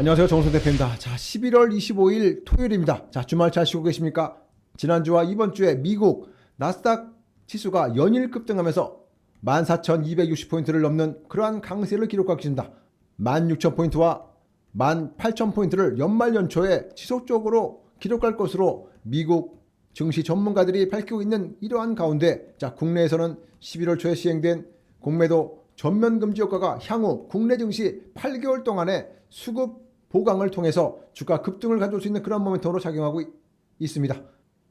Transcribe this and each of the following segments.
안녕하세요. 정선 대표입니다. 자, 11월 25일 토요일입니다. 자, 주말 잘 쉬고 계십니까? 지난주와 이번 주에 미국 나스닥 지수가 연일 급등하면서 14,260포인트를 넘는 그러한 강세를 기록하고 있습니다. 16,000포인트와 18,000포인트를 연말 연초에 지속적으로 기록할 것으로 미국 증시 전문가들이 밝히고 있는 이러한 가운데 자, 국내에서는 11월 초에 시행된 공매도 전면 금지 효과가 향후 국내 증시 8개월 동안의 수급 보강을 통해서 주가 급등을 가져올 수 있는 그런 모멘텀으로 작용하고 있- 있습니다.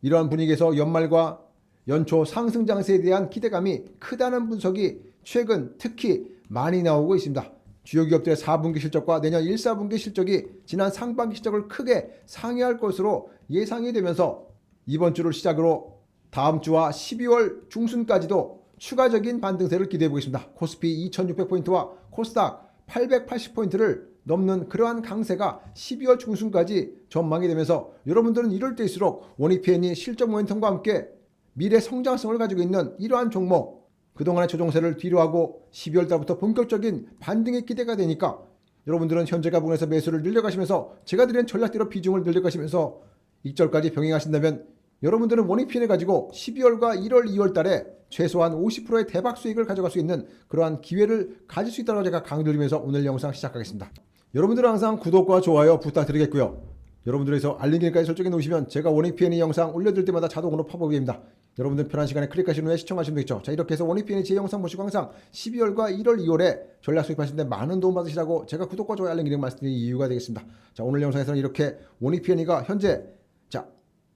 이러한 분위기에서 연말과 연초 상승 장세에 대한 기대감이 크다는 분석이 최근 특히 많이 나오고 있습니다. 주요 기업들의 4분기 실적과 내년 1, 4분기 실적이 지난 상반기 실적을 크게 상회할 것으로 예상이 되면서 이번 주를 시작으로 다음 주와 12월 중순까지도 추가적인 반등세를 기대해 보겠습니다. 코스피 2600포인트와 코스닥 880포인트를 넘는 그러한 강세가 12월 중순까지 전망이 되면서 여러분들은 이럴 때일수록 원익PN이 실적 모멘텀과 함께 미래 성장성을 가지고 있는 이러한 종목 그동안의 조정세를 뒤로하고 12월 달부터 본격적인 반등의 기대가 되니까 여러분들은 현재가 부분에서 매수를 늘려가시면서 제가 드린 전략대로 비중을 늘려가시면서 익절까지 병행하신다면 여러분들은 원익핀을 가지고 12월과 1월, 2월 달에 최소한 50%의 대박 수익을 가져갈 수 있는 그러한 기회를 가질 수 있다고 제가 강조드리면서 오늘 영상 시작하겠습니다. 여러분들은 항상 구독과 좋아요 부탁드리겠고요. 여러분들에서 알림 기능까지 설정해 놓으시면 제가 원익PN이 영상 올려드릴 때마다 자동으로 팝업이 됩니다. 여러분들 편한 시간에 클릭하신 후에 시청하시면 되겠죠. 자 이렇게 해서 원익PN이 제 영상 보시고 항상 12월과 1월, 2월에 전략 수익하시는데 많은 도움 받으시라고 제가 구독과 좋아요 알림 기능 말씀드린 이유가 되겠습니다. 자 오늘 영상에서는 이렇게 원익PN이가 현재 자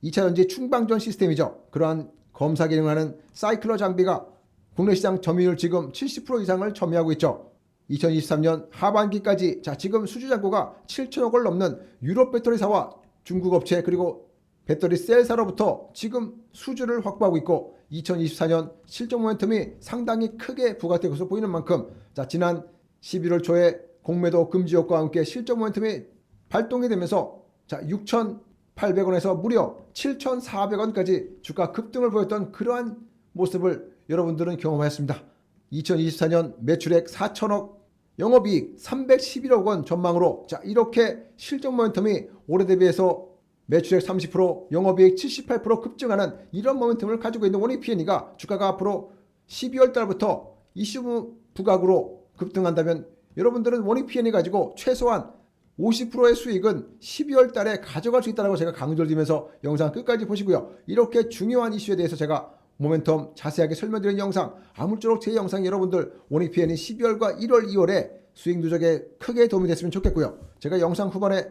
2차 전지 충방전 시스템이죠. 그러한 검사 기능을 하는 사이클러 장비가 국내 시장 점유율 지금 70% 이상을 점유하고 있죠. 2023년 하반기까지 자 지금 수주 잔고가 7천억을 넘는 유럽 배터리사와 중국 업체 그리고 배터리 셀사로부터 지금 수주를 확보하고 있고 2024년 실적 모멘텀이 상당히 크게 부각될 것으로 보이는 만큼 자 지난 11월 초에 공매도 금지 효과와 함께 실적 모멘텀이 발동이 되면서 자 6,800원에서 무려 7,400원까지 주가 급등을 보였던 그러한 모습을 여러분들은 경험하였습니다. 2024년 매출액 4천억, 영업이익 311억 원 전망으로 자 이렇게 실적 모멘텀이 올해 대비해서 매출액 30%, 영업이익 78% 급증하는 이런 모멘텀을 가지고 있는 원익PN이가 주가가 앞으로 12월 달부터 이슈 부각으로 급등한다면 여러분들은 원익PN이 가지고 최소한 50%의 수익은 12월 달에 가져갈 수 있다고 제가 강조를 드리면서 영상 끝까지 보시고요. 이렇게 중요한 이슈에 대해서 제가 모멘텀 자세하게 설명드린 영상 아무쪼록 제 영상이 여러분들 원익PN이 12월과 1월, 2월에 수익 누적에 크게 도움이 됐으면 좋겠고요. 제가 영상 후반에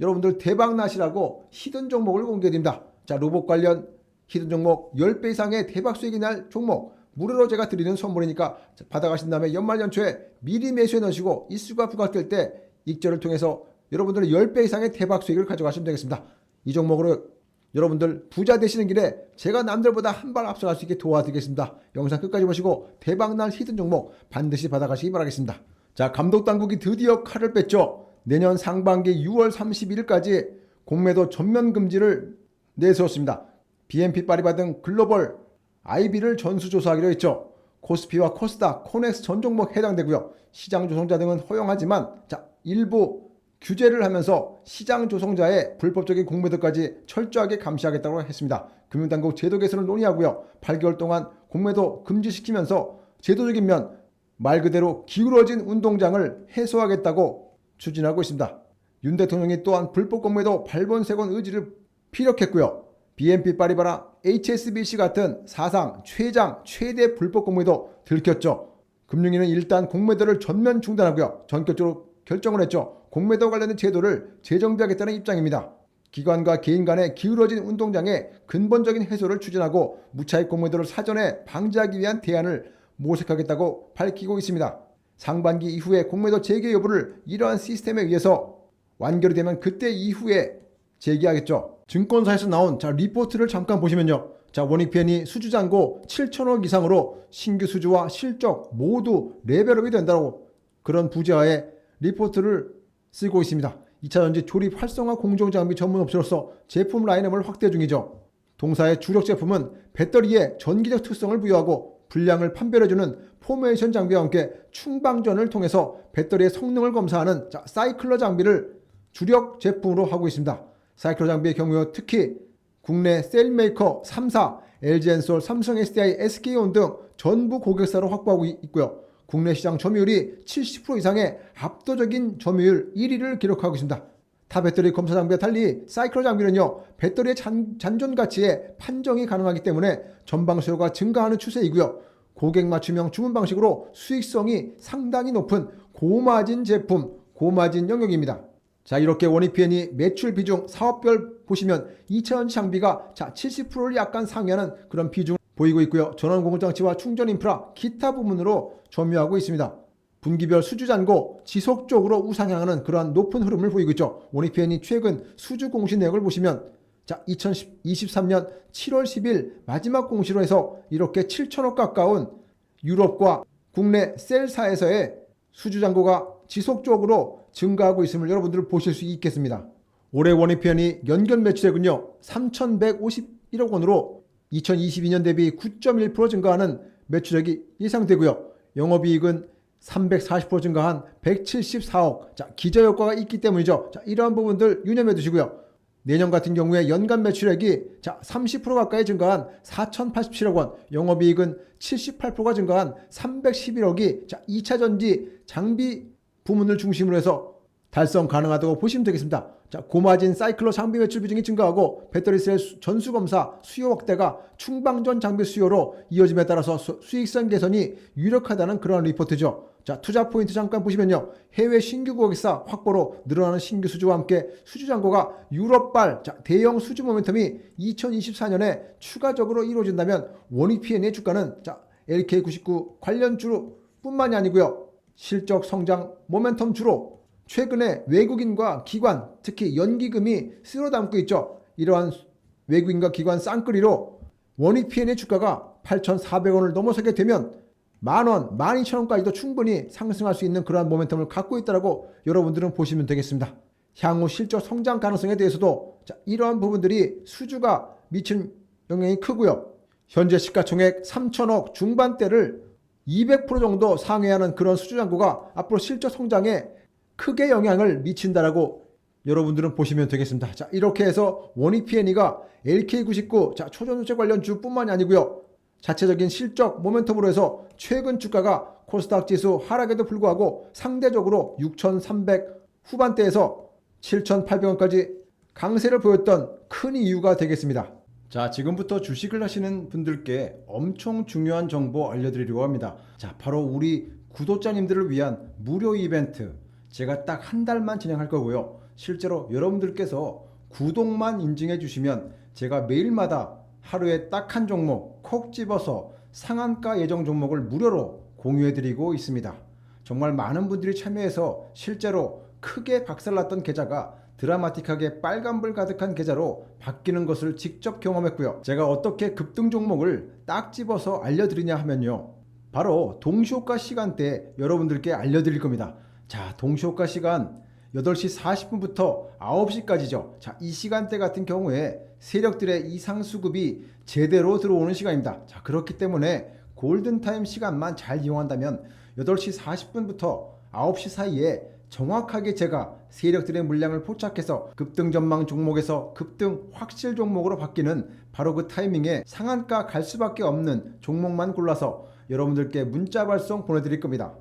여러분들 대박 나시라고 히든 종목을 공개드립니다. 자, 로봇 관련 히든 종목 10배 이상의 대박 수익이 날 종목 무료로 제가 드리는 선물이니까 받아가신 다음에 연말 연초에 미리 매수해 넣으시고 이수가 부각될 때 익절을 통해서 여러분들은 10배 이상의 대박 수익을 가져가시면 되겠습니다. 이 종목으로 여러분들 부자 되시는 길에 제가 남들보다 한 발 앞서갈 수 있게 도와드리겠습니다. 영상 끝까지 보시고 대박날 히든 종목 반드시 받아가시기 바라겠습니다. 자, 감독 당국이 드디어 칼을 뺐죠. 내년 상반기 6월 31일까지 공매도 전면 금지를 내세웠습니다. BNP 파리바 등 글로벌 IB를 전수조사하기로 했죠. 코스피와 코스닥, 코넥스 전 종목 해당되고요. 시장 조성자 등은 허용하지만 자 일부 규제를 하면서 시장 조성자의 불법적인 공매도까지 철저하게 감시하겠다고 했습니다. 금융당국 제도 개선을 논의하고요. 8개월 동안 공매도 금지시키면서 제도적인 면 말 그대로 기울어진 운동장을 해소하겠다고 추진하고 있습니다. 윤 대통령이 또한 불법 공매도 발본색원 의지를 피력했고요. BNP 파리바라 HSBC 같은 사상 최장 최대 불법 공매도 들켰죠. 금융위는 일단 공매도를 전면 중단하고요. 전격적으로 결정을 했죠. 공매도 관련된 제도를 재정비하겠다는 입장입니다. 기관과 개인 간의 기울어진 운동장의 근본적인 해소를 추진하고 무차익 공매도를 사전에 방지하기 위한 대안을 모색하겠다고 밝히고 있습니다. 상반기 이후에 공매도 재개 여부를 이러한 시스템에 의해서 완결이 되면 그때 이후에 제기하겠죠. 증권사에서 나온 자 리포트를 잠깐 보시면요. 자 원익PN이 수주 잔고 7천억 이상으로 신규 수주와 실적 모두 레벨업이 된다고 그런 부재하에 리포트를 쓰고 있습니다. 2차 전지 조립 활성화 공정 장비 전문 업체로서 제품 라인업을 확대 중이죠. 동사의 주력 제품은 배터리에 전기적 특성을 부여하고 불량을 판별해주는 포메이션 장비와 함께 충방전을 통해서 배터리의 성능을 검사하는 자, 사이클러 장비를 주력 제품으로 하고 있습니다. 사이클로 장비의 경우 특히 국내 셀메이커 3사, LG엔솔, 삼성 SDI, SK온 등 전부 고객사로 확보하고 있- 있고요. 국내 시장 점유율이 70% 이상의 압도적인 점유율 1위를 기록하고 있습니다. 타 배터리 검사 장비와 달리 사이클로 장비는요 배터리의 잔, 잔존 가치에 판정이 가능하기 때문에 전방 수요가 증가하는 추세이고요. 고객 맞춤형 주문 방식으로 수익성이 상당히 높은 고마진 제품 고마진 영역입니다. 자 이렇게 원익PN이 매출 비중 사업별 보시면 2차원 장비가 자 70%를 약간 상회하는 그런 비중 보이고 있고요 전원 공급장치와 충전 인프라 기타 부문으로 점유하고 있습니다 분기별 수주 잔고 지속적으로 우상향하는 그러한 높은 흐름을 보이고 있죠. 원익PN이 최근 수주 공시 내역을 보시면 자 2023년 7월 10일 마지막 공시로 해서 이렇게 7천억 가까운 유럽과 국내 셀사에서의 수주 잔고가 지속적으로 증가하고 있음을 여러분들 보실 수 있겠습니다. 올해 원익PN이 연결 매출액은요 3,151억 원으로 2022년 대비 9.1% 증가하는 매출액이 예상되고요. 영업이익은 340% 증가한 174억. 자, 기저효과가 있기 때문이죠. 자, 이러한 부분들 유념해 두시고요. 내년 같은 경우에 연간 매출액이 자, 30% 가까이 증가한 4,087억 원, 영업이익은 78%가 증가한 311억이 자, 2차 전지 장비 부문을 중심으로 해서 달성 가능하다고 보시면 되겠습니다. 자, 고마진 사이클로 장비 매출 비중이 증가하고 배터리 셀 수- 전수 검사 수요 확대가 충방전 장비 수요로 이어짐에 따라서 수, 수익성 개선이 유력하다는 그런 리포트죠. 자, 투자 포인트 잠깐 보시면요. 해외 신규 고객사 확보로 늘어나는 신규 수주와 함께 수주 잔고가 유럽발 자, 대형 수주 모멘텀이 2024년에 추가적으로 이루어진다면 원익 P&E의 주가는 자, LK99 관련 주로 뿐만이 아니고요. 실적 성장 모멘텀 주로 최근에 외국인과 기관, 특히 연기금이 쓸어 담고 있죠. 이러한 외국인과 기관 쌍끌이로 원익 P&E의 주가가 8,400원을 넘어서게 되면 만원, 12,000원까지도 충분히 상승할 수 있는 그러한 모멘텀을 갖고 있다고 여러분들은 보시면 되겠습니다. 향후 실적 성장 가능성에 대해서도 자, 이러한 부분들이 수주가 미친 영향이 크고요. 현재 시가총액 3천억 중반대를 200% 정도 상회하는 그런 수주 잔고가 앞으로 실적 성장에 크게 영향을 미친다라고 여러분들은 보시면 되겠습니다. 자, 이렇게 해서 원익 P&E가 LK99 자, 초전우체 관련 주뿐만이 아니고요. 자체적인 실적 모멘텀으로 해서 최근 주가가 코스닥 지수 하락에도 불구하고 상대적으로 6,300 후반대에서 7,800원까지 강세를 보였던 큰 이유가 되겠습니다. 자, 지금부터 주식을 하시는 분들께 엄청 중요한 정보 알려드리려고 합니다. 자, 바로 우리 구독자님들을 위한 무료 이벤트. 제가 딱 한 달만 진행할 거고요. 실제로 여러분들께서 구독만 인증해 주시면 제가 매일마다 하루에 딱 한 종목 콕 집어서 상한가 예정 종목을 무료로 공유해 드리고 있습니다. 정말 많은 분들이 참여해서 실제로 크게 박살났던 계좌가 드라마틱하게 빨간불 가득한 계좌로 바뀌는 것을 직접 경험했고요. 제가 어떻게 급등 종목을 딱 집어서 알려드리냐 하면요. 바로 동시호가 시간대에 여러분들께 알려드릴 겁니다. 자, 동시호가 시간 8시 40분부터 9시까지죠. 자, 이 시간대 같은 경우에 세력들의 이상 수급이 제대로 들어오는 시간입니다. 자, 그렇기 때문에 골든타임 시간만 잘 이용한다면 8시 40분부터 9시 사이에 정확하게 제가 세력들의 물량을 포착해서 급등 전망 종목에서 급등 확실 종목으로 바뀌는 바로 그 타이밍에 상한가 갈 수밖에 없는 종목만 골라서 여러분들께 문자 발송 보내드릴 겁니다.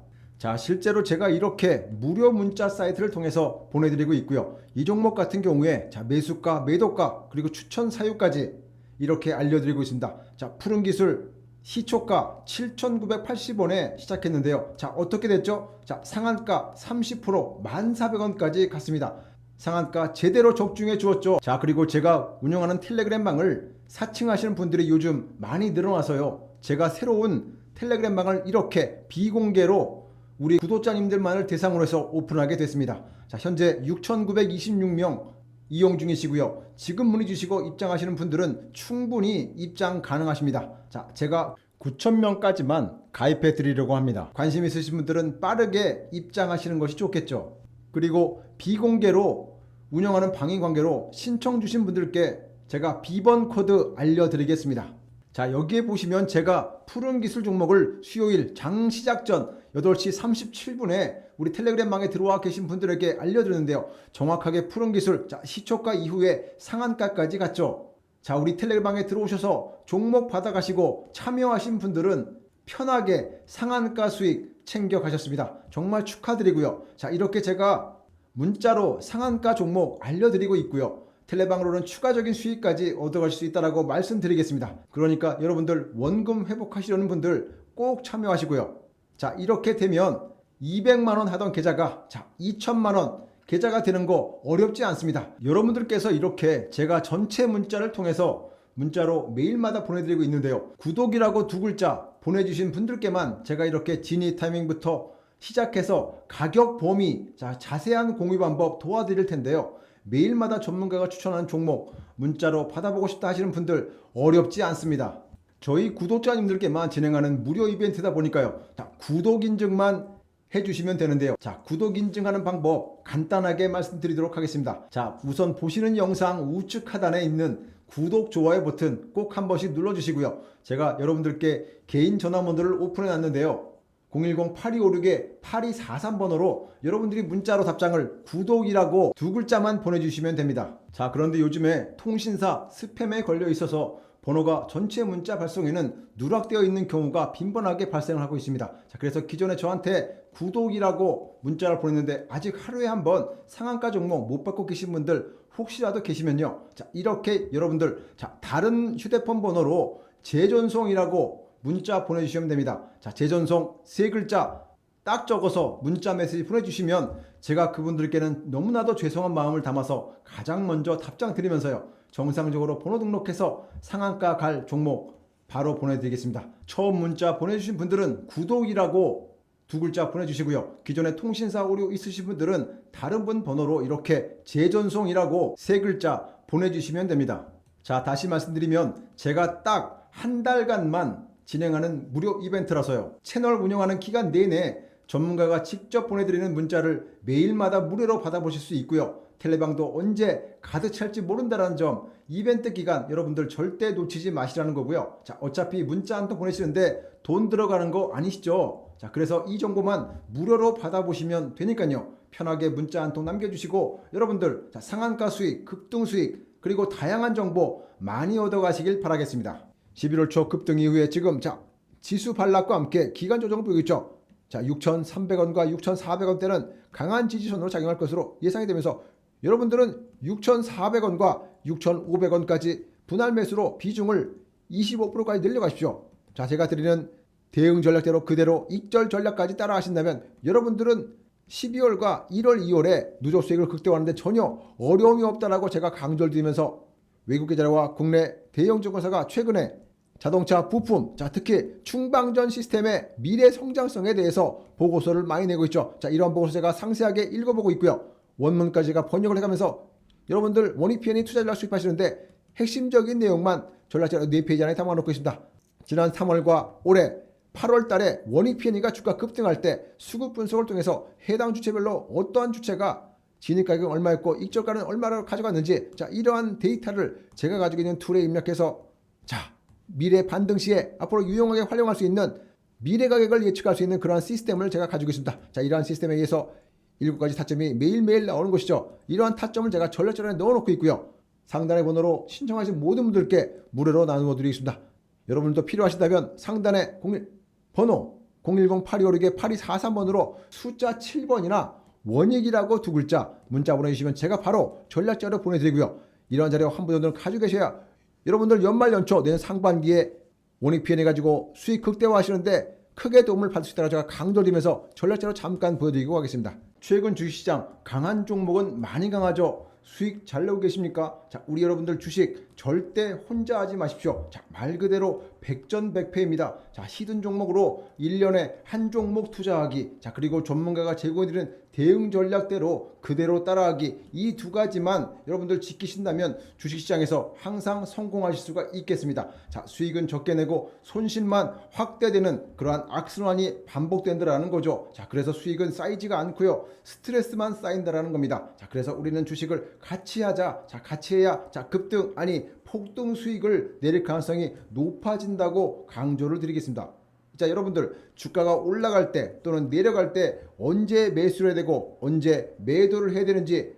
자, 실제로 제가 이렇게 무료 문자 사이트를 통해서 보내드리고 있고요. 이 종목 같은 경우에 자, 매수가, 매도가, 그리고 추천 사유까지 이렇게 알려드리고 있습니다. 자, 푸른 기술 시초가 7,980원에 시작했는데요. 자, 어떻게 됐죠? 자, 상한가 30% 1,400원까지 갔습니다. 상한가 제대로 적중해 주었죠. 자, 그리고 제가 운영하는 텔레그램 방을 사칭하시는 분들이 요즘 많이 늘어나서요. 제가 새로운 텔레그램 방을 이렇게 비공개로 우리 구독자님들만을 대상으로 해서 오픈하게 됐습니다. 자, 현재 6,926명 이용 중이시고요. 지금 문의 주시고 입장하시는 분들은 충분히 입장 가능하십니다. 자, 제가 9,000명까지만 가입해 드리려고 합니다. 관심 있으신 분들은 빠르게 입장하시는 것이 좋겠죠. 그리고 비공개로 운영하는 방위 관계로 신청 주신 분들께 제가 비번 코드 알려드리겠습니다. 자, 여기에 보시면 제가 푸른 기술 종목을 수요일 장 시작 전 8시 37분에 우리 텔레그램망에 들어와 계신 분들에게 알려드렸는데요. 정확하게 푸른 기술, 자, 시초가 이후에 상한가까지 갔죠. 자, 우리 텔레그램방에 들어오셔서 종목 받아가시고 참여하신 분들은 편하게 상한가 수익 챙겨 가셨습니다. 정말 축하드리고요. 자, 이렇게 제가 문자로 상한가 종목 알려드리고 있고요. 텔레방으로는 추가적인 수익까지 얻어가실 수 있다라고 말씀드리겠습니다. 그러니까 여러분들 원금 회복하시려는 분들 꼭 참여하시고요. 자, 이렇게 되면 200만 원 하던 계좌가 자, 2천만 원 계좌가 되는 거 어렵지 않습니다. 여러분들께서 이렇게 제가 전체 문자를 통해서 문자로 매일마다 보내드리고 있는데요. 구독이라고 두 글자 보내주신 분들께만 제가 이렇게 진입 타이밍부터 시작해서 가격 범위, 자, 자세한 공유 방법 도와드릴 텐데요. 매일마다 전문가가 추천하는 종목 문자로 받아보고 싶다 하시는 분들 어렵지 않습니다. 저희 구독자님들께만 진행하는 무료 이벤트다 보니까요. 자, 구독 인증만 해주시면 되는데요. 자, 구독 인증하는 방법 간단하게 말씀드리도록 하겠습니다. 자, 우선 보시는 영상 우측 하단에 있는 구독, 좋아요 버튼 꼭 한 번씩 눌러주시고요. 제가 여러분들께 개인 전화번호를 오픈해 놨는데요. 010-8256-8243번호로 여러분들이 문자로 답장을 구독이라고 두 글자만 보내주시면 됩니다. 자, 그런데 요즘에 통신사 스팸에 걸려 있어서 번호가 전체 문자 발송에는 누락되어 있는 경우가 빈번하게 발생을 하고 있습니다. 자, 그래서 기존에 저한테 구독이라고 문자를 보냈는데 아직 하루에 한 번 상한가 종목 못 받고 계신 분들 혹시라도 계시면요. 자, 이렇게 여러분들 자, 다른 휴대폰 번호로 재전송이라고 문자 보내주시면 됩니다. 자, 재전송 세 글자 딱 적어서 문자 메시지 보내주시면 제가 그분들께는 너무나도 죄송한 마음을 담아서 가장 먼저 답장 드리면서요. 정상적으로 번호 등록해서 상한가 갈 종목 바로 보내드리겠습니다. 처음 문자 보내주신 분들은 구독이라고 두 글자 보내주시고요. 기존에 통신사 오류 있으신 분들은 다른 분 번호로 이렇게 재전송이라고 세 글자 보내주시면 됩니다. 자, 다시 말씀드리면 제가 딱 한 달간만 진행하는 무료 이벤트라서요. 채널 운영하는 기간 내내 전문가가 직접 보내드리는 문자를 매일마다 무료로 받아보실 수 있고요. 텔레방도 언제 가득 찰지 모른다는 점 이벤트 기간 여러분들 절대 놓치지 마시라는 거고요. 자, 어차피 문자 한 통 보내시는데 돈 들어가는 거 아니시죠? 자, 그래서 이 정보만 무료로 받아보시면 되니까요. 편하게 문자 한 통 남겨주시고 여러분들 자, 상한가 수익, 급등 수익 그리고 다양한 정보 많이 얻어가시길 바라겠습니다. 11월 초 급등 이후에 지금 자 지수 반락과 함께 기간 조정을 보이고 있죠. 자 6,300원과 6,400원대는 강한 지지선으로 작용할 것으로 예상이 되면서 여러분들은 6,400원과 6,500원까지 분할 매수로 비중을 25%까지 늘려가십시오. 자 제가 드리는 대응 전략대로 그대로 익절 전략까지 따라 하신다면 여러분들은 12월과 1월, 2월에 누적 수익을 극대화하는데 전혀 어려움이 없다라고 제가 강조를 드리면서 외국 계좌와 국내 대형 증권사가 최근에 자동차 부품, 자 특히 충방전 시스템의 미래 성장성에 대해서 보고서를 많이 내고 있죠. 자 이러한 보고서 제가 상세하게 읽어보고 있고요. 원문까지가 번역을 해가면서 여러분들 원익PN이 투자 전략 수입하시는데 핵심적인 내용만 전략자료 4페이지 안에 담아놓고 있습니다. 지난 3월과 올해 8월 달에 원익PN이가 주가 급등할 때 수급 분석을 통해서 해당 주체별로 어떠한 주체가 진입 가격은 얼마였고 익절가는 얼마를 가져갔는지 자 이러한 데이터를 제가 가지고 있는 툴에 입력해서 자 미래 반등 시에 앞으로 유용하게 활용할 수 있는 미래 가격을 예측할 수 있는 그러한 시스템을 제가 가지고 있습니다. 자 이러한 시스템에 의해서 일곱 가지 타점이 매일매일 나오는 것이죠. 이러한 타점을 제가 전략전에 넣어놓고 있고요. 상단의 번호로 신청하신 모든 분들께 무료로 나누어 드리겠습니다. 여러분도 필요하시다면 상단의 01 번호 010-8256-8243번으로 숫자 7번이나 원익이라고 두 글자 문자 보내주시면 제가 바로 전략 자료 보내드리고요. 이러한 자료 한분 정도는 가지고 계셔야 여러분들 연말 연초 내년 상반기에 원익 피해 가지고 수익 극대화 하시는데 크게 도움을 받을 수 있다고 제가 강조드리면서 전략 자료 잠깐 보여드리고 가겠습니다. 최근 주식시장 강한 종목은 많이 강하죠. 수익 잘 내고 계십니까? 자, 우리 여러분들 주식 절대 혼자 하지 마십시오. 자, 말 그대로 백전백패입니다. 자, 히든 종목으로 1년에 한 종목 투자하기. 자, 그리고 전문가가 제공해드리는 대응 전략대로 그대로 따라하기 이 두 가지만 여러분들 지키신다면 주식시장에서 항상 성공하실 수가 있겠습니다. 자, 수익은 적게 내고 손실만 확대되는 그러한 악순환이 반복된다라는 거죠. 자, 그래서 수익은 쌓이지가 않고요. 스트레스만 쌓인다라는 겁니다. 자, 그래서 우리는 주식을 같이 하자. 자, 같이 해야 자, 급등 아니 폭등 수익을 내릴 가능성이 높아진다고 강조를 드리겠습니다. 자, 여러분들 주가가 올라갈 때 또는 내려갈 때 언제 매수를 해야 되고 언제 매도를 해야 되는지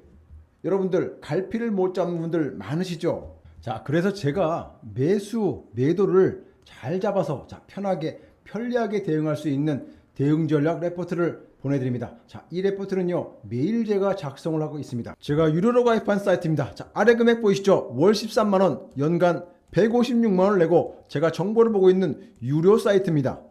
여러분들 갈피를 못 잡는 분들 많으시죠? 자, 그래서 제가 매수, 매도를 잘 잡아서 자, 편하게 편리하게 대응할 수 있는 대응 전략 레포트를 보내드립니다. 자, 이 레포트는요 매일 제가 작성을 하고 있습니다. 제가 유료로 가입한 사이트입니다. 자, 아래 금액 보이시죠? 월 13만 원, 연간 156만 원을 내고 제가 정보를 보고 있는 유료 사이트입니다.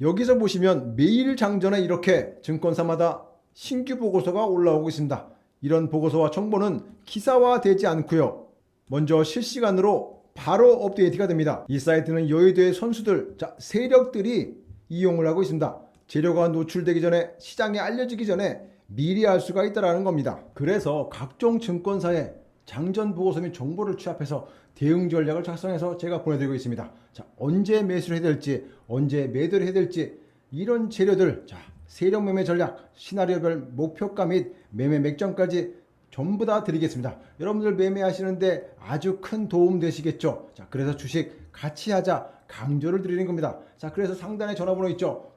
여기서 보시면 매일 장전에 이렇게 증권사마다 신규 보고서가 올라오고 있습니다. 이런 보고서와 정보는 기사화되지 않고요. 먼저 실시간으로 바로 업데이트가 됩니다. 이 사이트는 여의도의 선수들, 자, 세력들이 이용을 하고 있습니다. 재료가 노출되기 전에 시장에 알려지기 전에 미리 알 수가 있다라는 겁니다. 그래서 각종 증권사의 장전 보고서 및 정보를 취합해서 대응 전략을 작성해서 제가 보내드리고 있습니다. 자, 언제 매수를 해야 될지, 언제 매도를 해야 될지 이런 재료들, 자, 세력 매매 전략, 시나리오별 목표가 및 매매 맥점까지 전부 다 드리겠습니다. 여러분들 매매하시는데 아주 큰 도움 되시겠죠? 자, 그래서 주식 같이 하자 강조를 드리는 겁니다. 자, 그래서 상단에 전화번호 있죠?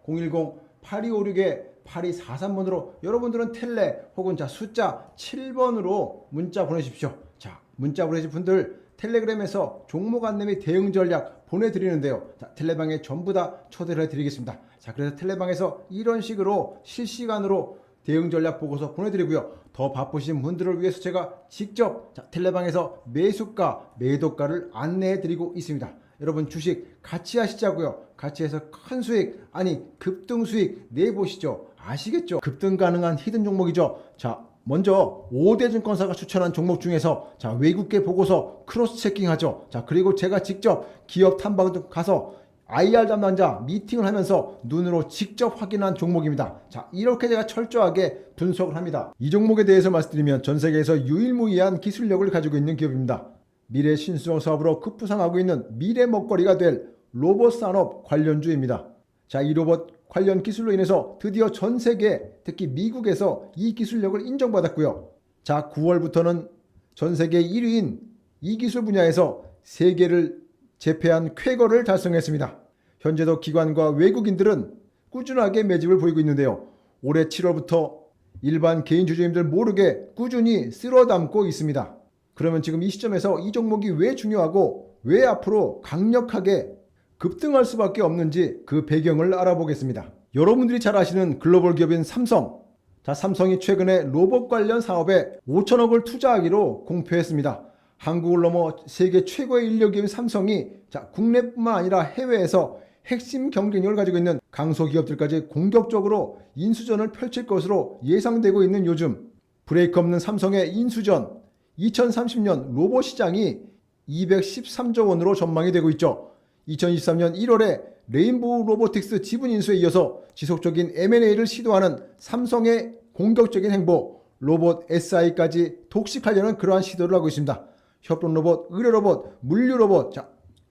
010-8256-8243번으로 여러분들은 텔레 혹은 자 숫자 7번으로 문자 보내십시오. 자, 문자 보내실 분들 텔레그램에서 종목 안내 및 대응 전략 보내드리는데요. 자, 텔레방에 전부 다 초대를 해드리겠습니다. 자, 그래서 텔레방에서 이런 식으로 실시간으로 대응 전략 보고서 보내드리고요. 더 바쁘신 분들을 위해서 제가 직접 자, 텔레방에서 매수가, 매도가를 안내해드리고 있습니다. 여러분 주식 같이 하시자고요. 같이 해서 큰 수익, 아니 급등 수익 내보시죠. 아시겠죠? 급등 가능한 히든 종목이죠. 자, 먼저 5대 증권사가 추천한 종목 중에서 자, 외국계 보고서 크로스 체킹하죠. 자, 그리고 제가 직접 기업 탐방도 가서 IR 담당자 미팅을 하면서 눈으로 직접 확인한 종목입니다. 자, 이렇게 제가 철저하게 분석을 합니다. 이 종목에 대해서 말씀드리면 전 세계에서 유일무이한 기술력을 가지고 있는 기업입니다. 미래 신수형 사업으로 급부상하고 있는 미래 먹거리가 될 로봇 산업 관련주입니다. 자, 이 로봇 관련 기술로 인해서 드디어 전 세계, 특히 미국에서 이 기술력을 인정받았고요. 자, 9월부터는 전 세계 1위인 이 기술 분야에서 세계를 제패한 쾌거를 달성했습니다. 현재도 기관과 외국인들은 꾸준하게 매집을 보이고 있는데요. 올해 7월부터 일반 개인 주주님들 모르게 꾸준히 쓸어 담고 있습니다. 그러면 지금 이 시점에서 이 종목이 왜 중요하고 왜 앞으로 강력하게 급등할 수밖에 없는지 그 배경을 알아보겠습니다. 여러분들이 잘 아시는 글로벌 기업인 삼성. 자, 삼성이 최근에 로봇 관련 사업에 5천억을 투자하기로 공표했습니다. 한국을 넘어 세계 최고의 인력 기업인 삼성이 자, 국내뿐만 아니라 해외에서 핵심 경쟁력을 가지고 있는 강소기업들까지 공격적으로 인수전을 펼칠 것으로 예상되고 있는 요즘 브레이크 없는 삼성의 인수전 2030년 로봇 시장이 213조 원으로 전망이 되고 있죠. 2023년 1월에 레인보우 로보틱스 지분 인수에 이어서 지속적인 M&A를 시도하는 삼성의 공격적인 행보 로봇 SI까지 독식하려는 그러한 시도를 하고 있습니다. 협동 로봇, 의료 로봇, 물류 로봇. 자,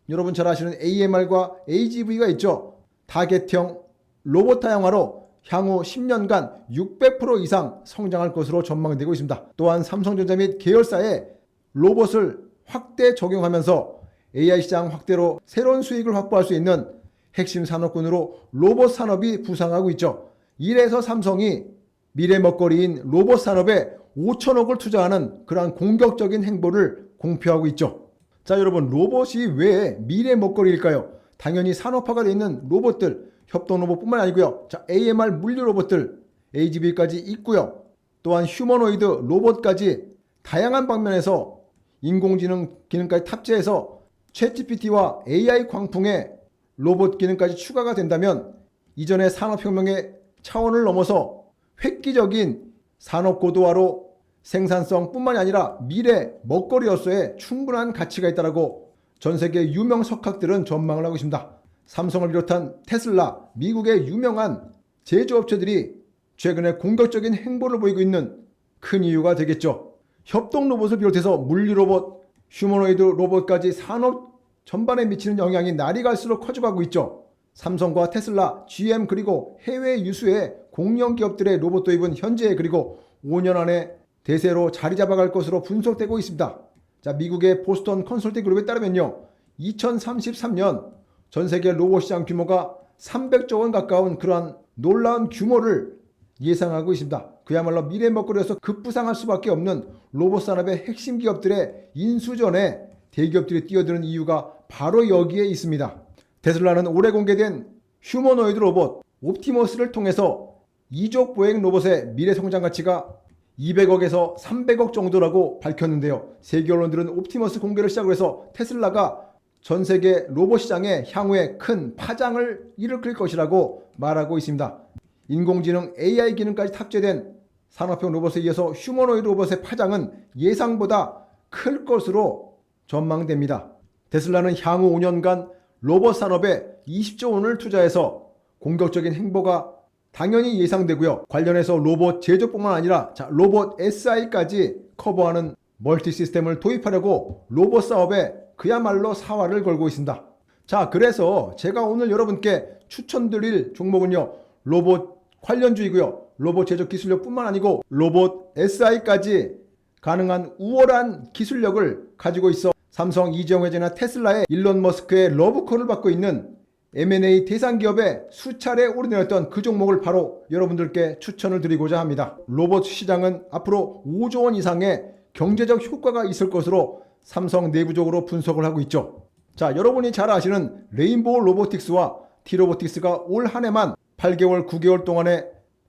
여러분 잘 아시는 AMR과 AGV가 있죠. 타겟형 로봇 타양화로 향후 10년간 600% 이상 성장할 것으로 전망되고 있습니다. 또한 삼성전자 및 계열사에 로봇을 확대 적용하면서 AI 시장 확대로 새로운 수익을 확보할 수 있는 핵심 산업군으로 로봇 산업이 부상하고 있죠. 이래서 삼성이 미래 먹거리인 로봇 산업에 5천억을 투자하는 그러한 공격적인 행보를 공표하고 있죠. 자, 여러분, 로봇이 왜 미래 먹거리일까요? 당연히 산업화가 되어 있는 로봇들, 협동 로봇뿐만 아니고요. 자, AMR 물류 로봇들, AGV까지 있고요. 또한 휴머노이드 로봇까지 다양한 방면에서 인공지능 기능까지 탑재해서 챗GPT와 AI 광풍에 로봇 기능까지 추가가 된다면 이전의 산업혁명의 차원을 넘어서 획기적인 산업 고도화로 생산성뿐만이 아니라 미래 먹거리로서의 충분한 가치가 있다라고 전 세계 유명 석학들은 전망을 하고 있습니다. 삼성을 비롯한 테슬라, 미국의 유명한 제조업체들이 최근에 공격적인 행보를 보이고 있는 큰 이유가 되겠죠. 협동 로봇을 비롯해서 물리 로봇, 휴머노이드 로봇까지 산업 전반에 미치는 영향이 날이 갈수록 커져가고 있죠. 삼성과 테슬라, GM 그리고 해외 유수의 공영 기업들의 로봇 도입은 현재 그리고 5년 안에 대세로 자리 잡아갈 것으로 분석되고 있습니다. 자, 미국의 보스턴 컨설팅 그룹에 따르면요. 2033년 전 세계 로봇 시장 규모가 300조 원 가까운 그러한 놀라운 규모를 예상하고 있습니다. 그야말로 미래 먹거리에서 급부상할 수밖에 없는 로봇 산업의 핵심 기업들의 인수전에 대기업들이 뛰어드는 이유가 바로 여기에 있습니다. 테슬라는 올해 공개된 휴머노이드 로봇 옵티머스를 통해서 이족 보행 로봇의 미래 성장 가치가 200억에서 300억 정도라고 밝혔는데요. 세계 언론들은 옵티머스 공개를 시작으로 해서 테슬라가 전 세계 로봇 시장에 향후에 큰 파장을 일으킬 것이라고 말하고 있습니다. 인공지능 AI 기능까지 탑재된 산업형 로봇에 이어서 휴머노이드 로봇의 파장은 예상보다 클 것으로 전망됩니다. 테슬라는 향후 5년간 로봇 산업에 20조 원을 투자해서 공격적인 행보가 당연히 예상되고요. 관련해서 로봇 제조뿐만 아니라 자, 로봇 SI까지 커버하는 멀티 시스템을 도입하려고 로봇 사업에 그야말로 사활을 걸고 있습니다. 자, 그래서 제가 오늘 여러분께 추천드릴 종목은요. 로봇 관련주이고요. 로봇 제조 기술력뿐만 아니고 로봇 SI까지 가능한 우월한 기술력을 가지고 있어 삼성 이정회제나 테슬라의 일론 머스크의 러브콜을 받고 있는 M&A 대상 기업에 수차례 오르내렸던 그 종목을 바로 여러분들께 추천을 드리고자 합니다. 로봇 시장은 앞으로 5조 원 이상의 경제적 효과가 있을 것으로 삼성 내부적으로 분석을 하고 있죠. 자, 여러분이 잘 아시는 레인보우 로보틱스와 티로보틱스가 올 한 해만 8개월, 9개월 동안에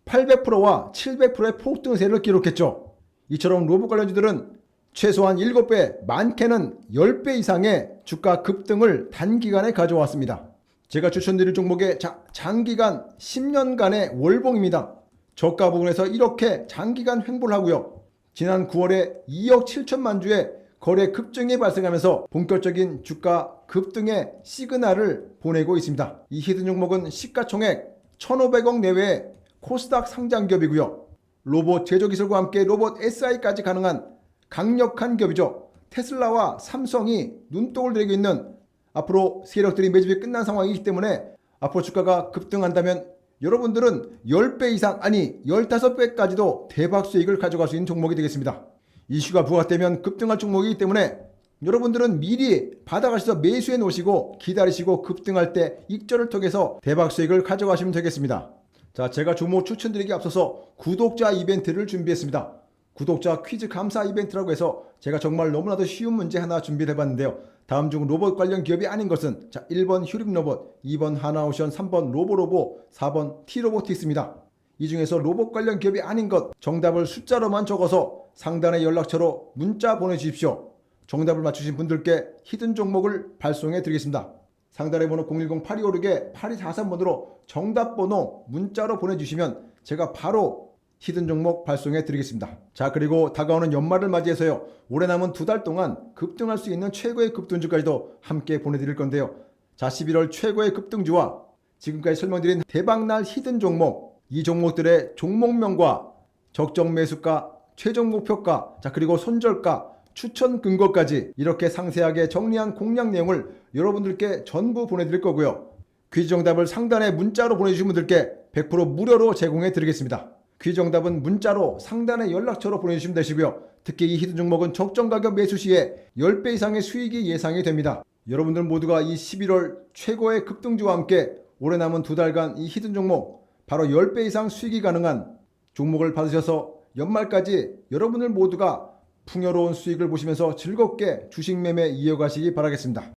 800%와 700%의 폭등세를 기록했죠. 이처럼 로봇 관련주들은 최소한 7배, 많게는 10배 이상의 주가 급등을 단기간에 가져왔습니다. 제가 추천드릴 종목의 자, 장기간 10년간의 월봉입니다. 저가 부분에서 이렇게 장기간 횡보를 하고요. 지난 9월에 2억 7천만 주의 거래 급증이 발생하면서 본격적인 주가 급등의 시그널을 보내고 있습니다. 이 히든 종목은 시가총액 1,500억 내외의 코스닥 상장 기업이고요. 로봇 제조 기술과 함께 로봇 SI까지 가능한 강력한 기업이죠. 테슬라와 삼성이 눈독을 들이고 있는 앞으로 세력들이 매집이 끝난 상황이기 때문에 앞으로 주가가 급등한다면 여러분들은 10배 이상 아니 15배까지도 대박 수익을 가져갈 수 있는 종목이 되겠습니다. 이슈가 부각되면 급등할 종목이기 때문에 여러분들은 미리 받아가셔서 매수해 놓으시고 기다리시고 급등할 때 익절을 통해서 대박 수익을 가져가시면 되겠습니다. 자, 제가 종목 추천드리기 앞서서 구독자 이벤트를 준비했습니다. 구독자 퀴즈 감사 이벤트라고 해서 제가 정말 너무나도 쉬운 문제 하나 준비해 봤는데요. 다음 중 로봇 관련 기업이 아닌 것은 자 1번 휴림 로봇, 2번 하나오션, 3번 로보로보, 4번 티로보틱스입니다. 이 중에서 로봇 관련 기업이 아닌 것 정답을 숫자로만 적어서 상단의 연락처로 문자 보내주십시오. 정답을 맞추신 분들께 히든 종목을 발송해 드리겠습니다. 상단의 번호 010-8256에 8243번으로 정답 번호 문자로 보내주시면 제가 바로 히든 종목 발송해 드리겠습니다. 자, 그리고 다가오는 연말을 맞이해서요. 올해 남은 두 달 동안 급등할 수 있는 최고의 급등주까지도 함께 보내드릴 건데요. 자, 11월 최고의 급등주와 지금까지 설명드린 대박날 히든 종목, 이 종목들의 종목명과 적정 매수가, 최종 목표가, 자, 그리고 손절가, 추천 근거까지 이렇게 상세하게 정리한 공략 내용을 여러분들께 전부 보내드릴 거고요. 퀴즈 정답을 상단에 문자로 보내주신 분들께 100% 무료로 제공해 드리겠습니다. 퀴즈 정답은 문자로 상단에 연락처로 보내주시면 되시고요. 특히 이 히든 종목은 적정 가격 매수 시에 10배 이상의 수익이 예상이 됩니다. 여러분들 모두가 이 11월 최고의 급등주와 함께 올해 남은 두 달간 이 히든 종목 바로 10배 이상 수익이 가능한 종목을 받으셔서 연말까지 여러분들 모두가 풍요로운 수익을 보시면서 즐겁게 주식 매매 이어가시기 바라겠습니다.